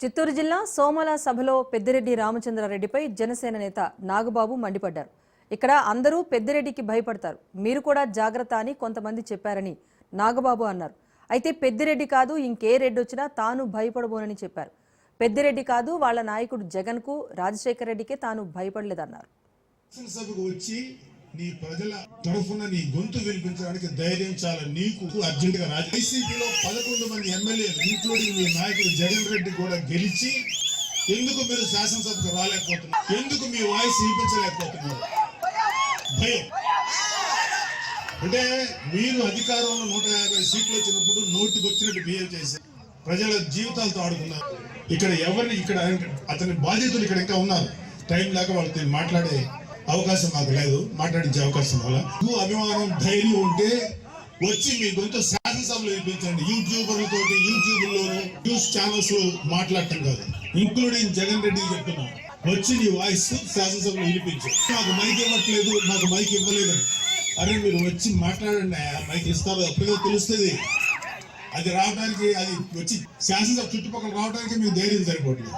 చిత్తూరు జిల్లా సోమల సభలో పెద్దిరెడ్డి రామచంద్రారెడ్డిపై జనసేన నేత నాగబాబు మండిపడ్డారు. ఇక్కడ అందరూ పెద్దిరెడ్డికి భయపడతారు. మీరు కూడా జాగ్రత్త అని కొంతమంది చెప్పారని నాగబాబు అన్నారు. అయితే పెద్దిరెడ్డి కాదు ఇంకే రెడ్డి వచ్చినా తాను భయపడబోనని చెప్పారు. పెద్దిరెడ్డి కాదు వాళ్ళ నాయకుడు జగన్కు రాజశేఖర రెడ్డికే తాను భయపడలేదన్నారు. వచ్చి నీ ప్రజల తరఫున నీ గొంతు వినిపించడానికి ధైర్యం చాలా. నీకు అర్జెంట్గా రాజు వైసీపీలో పదకొండు మంది ఎమ్మెల్యేలు ఇంక్లూడింగ్ మీ నాయకుడు జగన్ రెడ్డి కూడా గెలిచి ఎందుకు మీరు శాసనసభకు రాలేకపోతున్నారు? ఎందుకు మీ వాయిస్ వినిపించలేకపోతున్నారు? భయం. అంటే మీరు అధికారంలో నూట యాభై సీట్లు వచ్చినప్పుడు నోటికి వచ్చినట్టు బిహేవ్ చేసి ప్రజల జీవితాలతో ఆడుకున్నారు. ఇక్కడ ఎవరిని ఇక్కడ అతని బాధితులు ఇక్కడ ఇంకా ఉన్నారు. టైం లేక వాళ్ళతో మాట్లాడే అవకాశం మాకు లేదు. మాట్లాడించే అవకాశం వల్ల. నువ్వు అభిమానం ధైర్యం ఉంటే వచ్చి మీ గొంతు శాసనసభలో వినిపించండి. యూట్యూబ్ యూట్యూబ్లోను న్యూస్ ఛానల్స్ మాట్లాడటం కాదు. ఇంక్లూడింగ్ జగన్ రెడ్డి చెప్తున్నా. వచ్చి నీ వాయిస్ శాసనసభలో వినిపించు. నాకు మైక్ ఇవ్వట్లేదు నాకు మైక్ ఇవ్వలేదని అరే మీరు వచ్చి మాట్లాడండి ఆ మైక్ ఇస్తారో అప్పుడే తెలుస్తుంది. అది రావడానికి అది వచ్చి శాసనసభ చుట్టుపక్కల రావడానికి మీకు ధైర్యం సరిపోవట్లేదు.